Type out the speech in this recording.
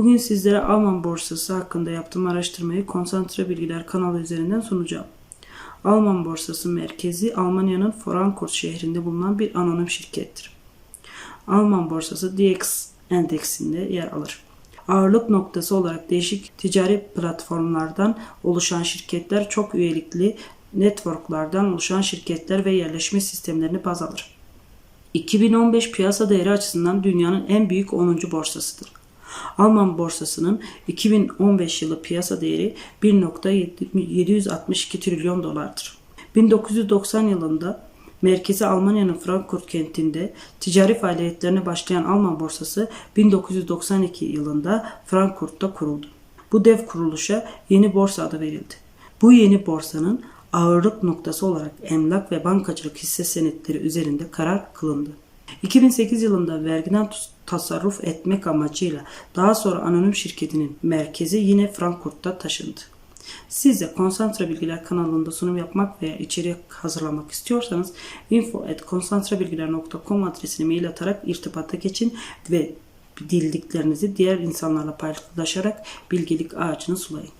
Bugün sizlere Alman borsası hakkında yaptığım araştırmayı Konsantre Bilgiler kanalı üzerinden sunacağım. Alman borsası merkezi Almanya'nın Frankfurt şehrinde bulunan bir anonim şirkettir. Alman borsası DX endeksinde yer alır. Ağırlık noktası olarak değişik ticari platformlardan oluşan şirketler çok üyelikli networklardan oluşan şirketler ve yerleşme sistemlerini baz alır. 2015 piyasa değeri açısından dünyanın en büyük 10. borsasıdır. Alman borsasının 2015 yılı piyasa değeri 1.762 trilyon dolardır. 1990 yılında merkezi Almanya'nın Frankfurt kentinde ticari faaliyetlerine başlayan Alman borsası 1992 yılında Frankfurt'ta kuruldu. Bu dev kuruluşa yeni borsa adı verildi. Bu yeni borsanın ağırlık noktası olarak emlak ve bankacılık hisse senetleri üzerinde karar kılındı. 2008 yılında vergiden tasarruf etmek amacıyla daha sonra anonim şirketinin merkezi yine Frankfurt'ta taşındı. Siz de Konsantre Bilgiler kanalında sunum yapmak veya içerik hazırlamak istiyorsanız info.konsantrebilgiler.com adresine mail atarak irtibata geçin ve bildiklerinizi diğer insanlarla paylaşarak bilgelik ağacını sulayın.